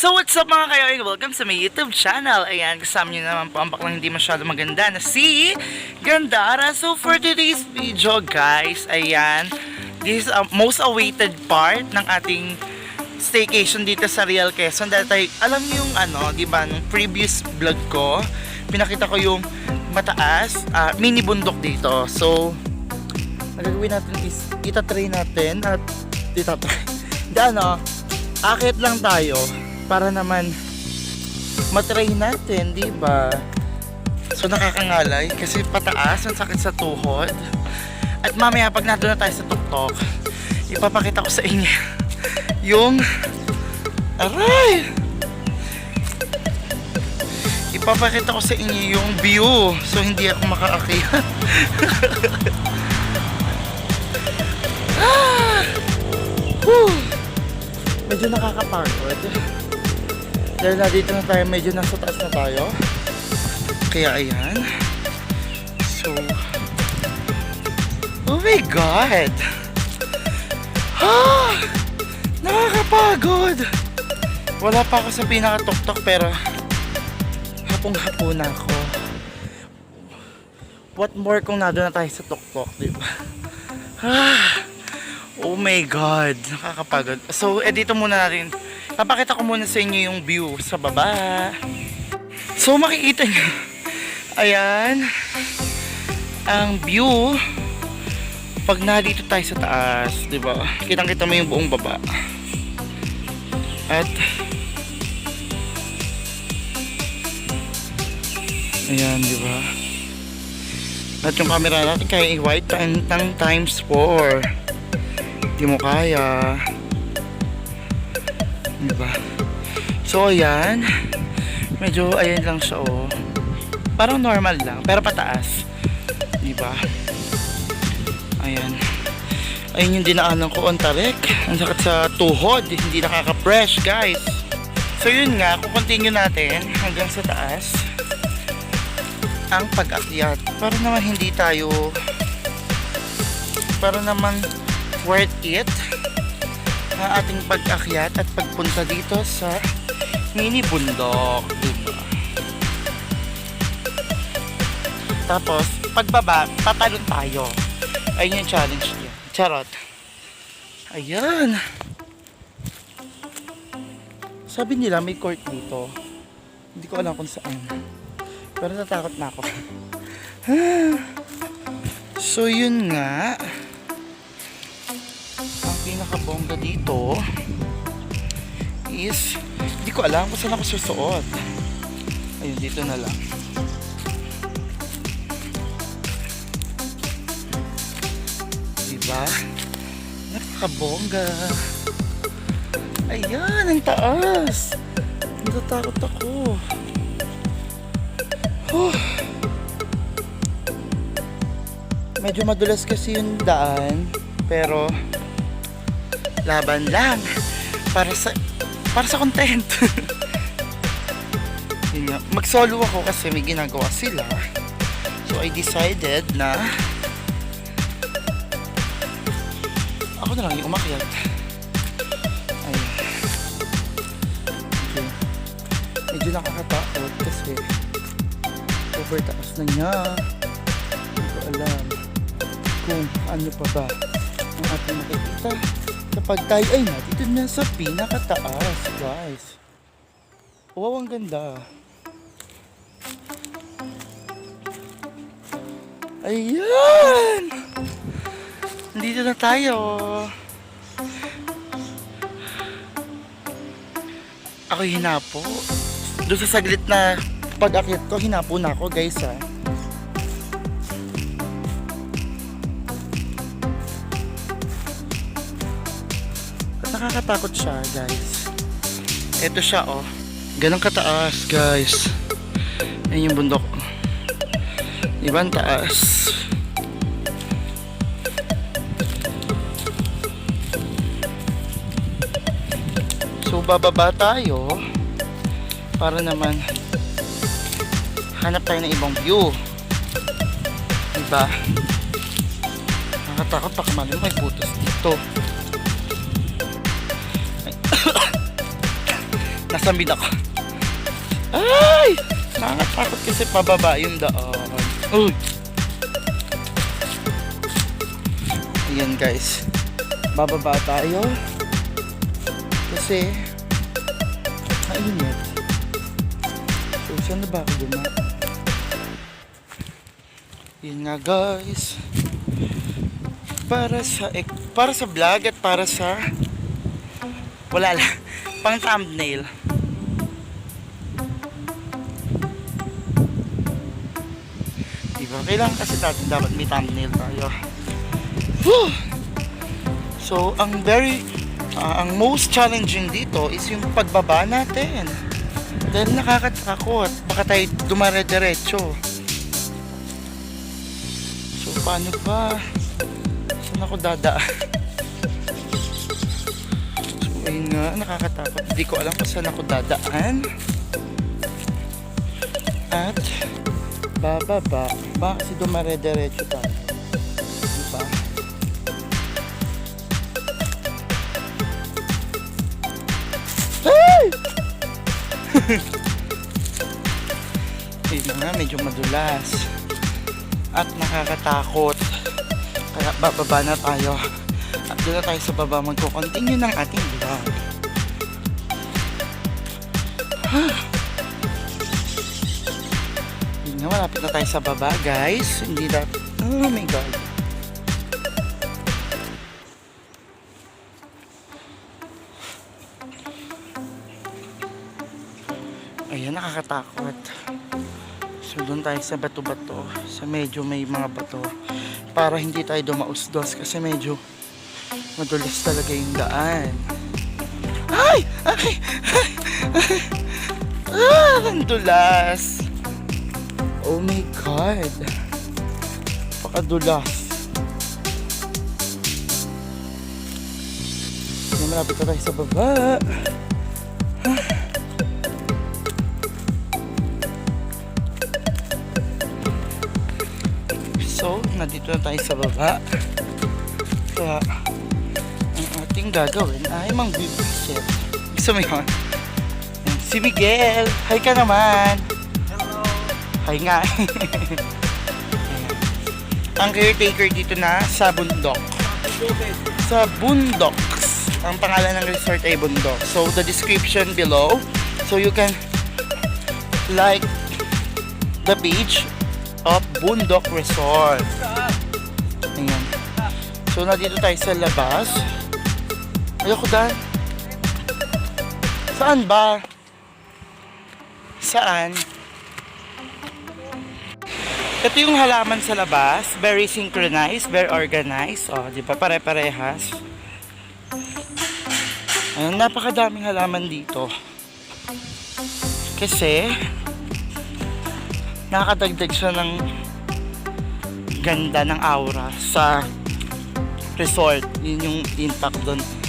So what's up mga kayo? Welcome sa my YouTube channel. Ayan, kasama nyo naman po ang baklang hindi masyado maganda na si Gandara. So for today's video guys, ayan, this is a most awaited part ng ating staycation dito sa Real Quezon. Dahil tayo, alam niyo yung ano, di ba, nung previous vlog ko, pinakita ko yung mataas, ah, mini bundok dito. So, ang gagawin natin is, itatry natin at itatry. Hindi ano, akit lang tayo para naman matry natin, di ba? So nakakangalay kasi pataas, ang sakit sa tuhod. At mamaya pag nandun na tayo sa tuktok, ipapakita ko sa inyo yung aray! Ipapakita ko sa inyo yung view. So hindi ako makaakyat. ah! Medyo nakakapagod. Dahil na dito na tayo, medyo nasa taas na tayo. Kaya ayan. So, oh my God! Ah! Nakakapagod! Wala pa ako sa pinakatuktok pero hapong-hapo na ako. What more kung nado na tayo sa tuktok, di ba? Ah! Oh my God, nakakapagod. So, eh dito muna natin. Papakita ko muna sa inyo yung view sa baba. So, makikita nyo. Ayan. Ang view. Pag nandito tayo sa taas, di ba? Kitang-kita mo yung buong baba. At, ayan, di ba? At yung camera natin kaya i-white ng, ng times 4. Di mo kaya. Diba? So, ayan. Medyo, ayan lang siya, oh. Parang normal lang, pero pataas. Diba? Ayan. Ayun yung dinaanan ko on tarik. Ang sakit sa tuhod. Hindi nakaka-fresh, guys. So, yun nga. Kung continue natin hanggang sa taas ang pag-akyat. Para naman hindi tayo para naman worth it ang ating pag-akyat at pagpunta dito sa mini bundok, diba? Tapos, pagbaba, tatalon tayo. Ayun yung challenge niya. Charot. Ayan. Sabi nila may court dito. Hindi ko alam kung saan. Pero natakot na ako. so, yun nga pinakabongga dito. Is hindi ko alam kung saan ako susuot. Ayun dito na lang. Diba? Nakakabongga. Ayan ang taas. Natatakot ako. Huh. medyo madulas kasi yung daan pero laban lang. Para sa para sa content. Yun nga. Mag-solo ako kasi may ginagawa sila. So I decided na ako na lang yung umakyat. Ayun. Okay. medyo nakakatakot kasi over taas na niya. Hindi ko alam kung ano pa ba ang ating makikita kapag tayo ay nandito na sa pinakataas guys. Wow ang ganda. Ayan! Nandito na tayo. Ako hinapo. Doon sa saglit na pag-akit ko hinapo na ako guys ha nakakatakot siya guys. Ito siya oh. Ganun kataas guys. Ayun yung bundok. Diba ang taas. So bababa tayo para naman hanap tayo ng ibang view. Diba? Nakakatakot baka mali may butas dito Nasa mid ako. Ay! Nakakatakot kasi pababa yung daan. Uy! Ayan guys. Bababa tayo. Kasi mainit. So, saan na ba ako duma? Yun nga guys. Para sa para sa vlog at para sa wala lang. Pang thumbnail. Diba? Kailangan kasi natin dapat may thumbnail tayo. Whew! So, ang very, ah, ang most challenging dito is yung pagbaba natin. Dahil nakakatakot. Baka tayo dumare-diretso. So, paano ba? Saan ako dadaan? Ayun nga, nakakatakot. Hindi ko alam kung saan ako dadaan. At, bababa. Baka kasi dumare-diretso tayo. Diba? Ay! Ayun nga, medyo madulas. At nakakatakot. Kaya bababa na tayo. Doon na tayo sa baba magko-continue ng ating vlog. Yun nga, malapit na tayo sa baba, guys. Hindi na... Oh my God. Ayan, nakakatakot. So, doon tayo sa bato-bato. Sa medyo may mga bato. Para hindi tayo dumausdos kasi medyo madulas talaga yung daan. Ay! Ay! Ay! Ay! Ah! Ang dulas! Oh my God! Pakadulas. Yan, malapit na tayo sa baba. So, nandito na tayo sa baba. Kaya, ating gagawin ay mang-visit. Gusto mo yun? Si Miguel! Hi ka naman! Hello. Hi nga! Ang caretaker dito na sa bundok. Sa Bundoks. Ang pangalan ng resort ay Bundok. So, the description below. So, you can like the page of Bundok Resort. Ayan. So, nandito tayo sa labas. Ayoko dan. Saan ba? Saan? Ito yung halaman sa labas. Very synchronized, very organized. O, di ba? Pare-parehas. Ayun, napakadaming halaman dito. Kasi, nakakadagdag siya ng ganda ng aura sa resort. Yun yung impact doon.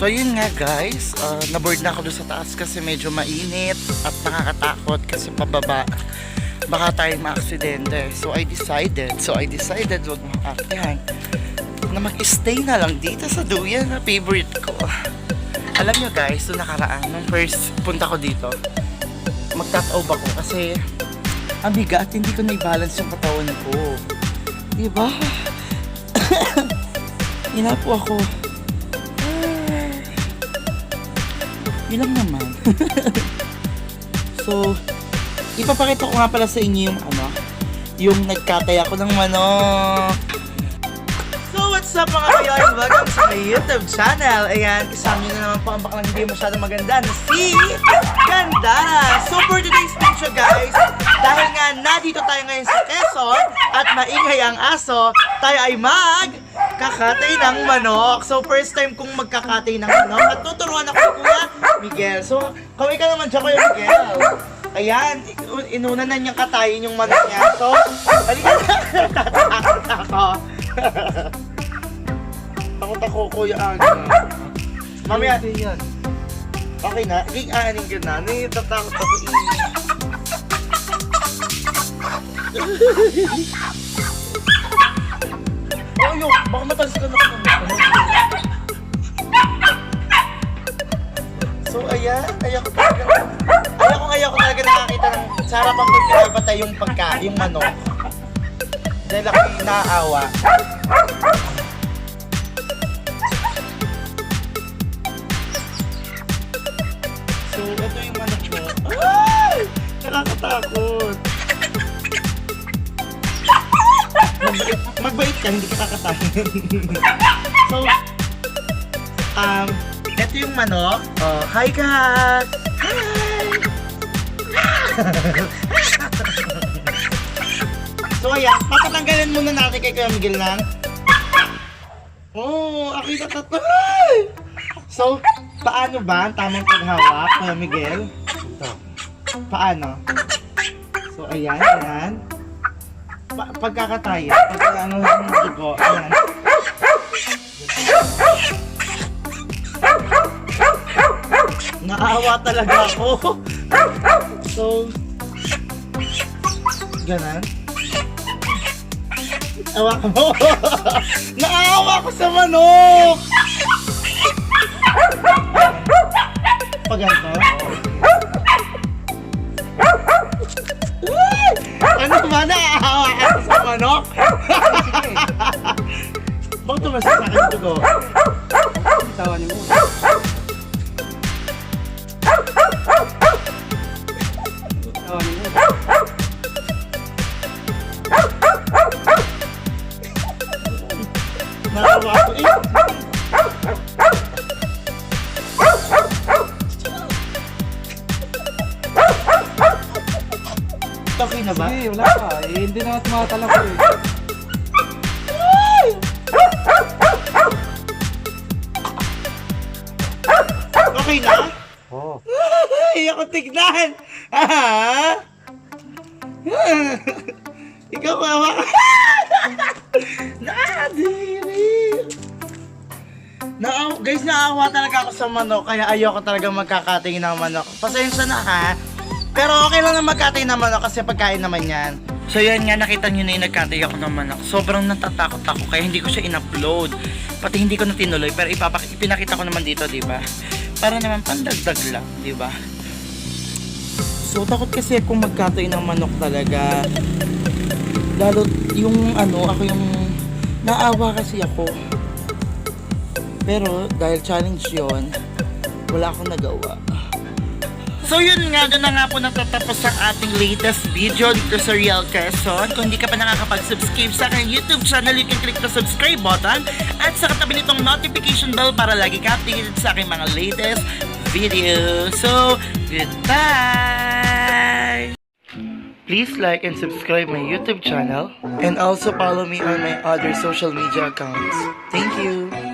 So yun nga guys, uh, naboard na ako doon sa taas kasi medyo mainit at nakakatakot kasi pababa baka tayo ma-aksidente. So I decided, so I decided wag mo akyahan na mag-stay na lang dito sa duyan na favorite ko. Alam nyo guys, so nakaraan, nung first punta ko dito, magtataob ako kasi ang bigat, hindi ko na-balance yung katawan ko. Diba? Inapo ako. Yun naman. so, ipapakita ko nga pala sa inyo yung ano, yung nagkatay ako ng manok. So, what's up mga kayoy? Welcome sa my YouTube channel. Ayan, kasama nyo na naman po ang baklang hindi masyado maganda na si Gandara. So, for today's video guys, dahil nga nandito tayo ngayon sa Quezon at maingay ang aso, tayo ay mag kakatay ng manok. So, first time kong magkakatay ng manok at tuturuan ako ni Kuya Miguel. So, kaway ka naman siya, Kuya Miguel. Ayan, inuna na niyang katayin yung manok niya. So, halika na. Tatakot ako. Takot ako, Kuya Aga. Mamaya. Okay na, iging aaning ka na. Natatakot ako. Baka matalis ka na ako. So, ayan. Ayaw ko talaga. Ayaw ko, ayaw ko talaga nakakita ng sa harapan ko pinapatay yung pagka, yung manok. Dahil ako naaawa. So, ito yung manok mo. Ay! Nakakatakot. Ka, hindi ka kakatahin. so, um, ito yung manok. Oh, hi ka! Hi! so, ayan, papatanggalin muna natin kay Kuya Miguel ng Oh, akita tatlo. Ay! So, paano ba ang tamang paghawak, Kuya Miguel? Ito. Paano? So, ayan, ayan. Pa pagkakataya, pagka ano yung dugo, ayan. Naawa talaga ako. So, ganan. Awa mo. Naawa ko sa manok. Pag ganito. Ano ba ka sa manok? Bakit tumasa sa akin yung dugo? Tawa niyo mo. Na ko eh. Okay na? Oo. Ay, ako tignan! Ah! Ikaw ka! Nakadiri! Na guys, naawa talaga ako sa manok, kaya ayoko talaga magkakating ng manok. Pasensya na ha. Pero okay lang na magkating ng manok kasi pagkain naman yan. So yan nga, nakita nyo na yung nagkatay ako ng manok. Sobrang natatakot ako kaya hindi ko siya in-upload. Pati hindi ko na tinuloy pero ipapak ipinakita ko naman dito, di ba? Para naman pandagdag lang, di ba? So takot kasi akong magkatay ng manok talaga. Lalo yung ano, ako yung naawa kasi ako. Pero dahil challenge yon wala akong nagawa. So yun nga, doon na nga po natatapos ang ating latest video dito sa Real Quezon. Kung hindi ka pa nakakapag-subscribe sa aking YouTube channel, you can click the subscribe button at sa katabi nitong notification bell para lagi ka updated sa aking mga latest videos. So, goodbye! Please like and subscribe my YouTube channel and also follow me on my other social media accounts. Thank you!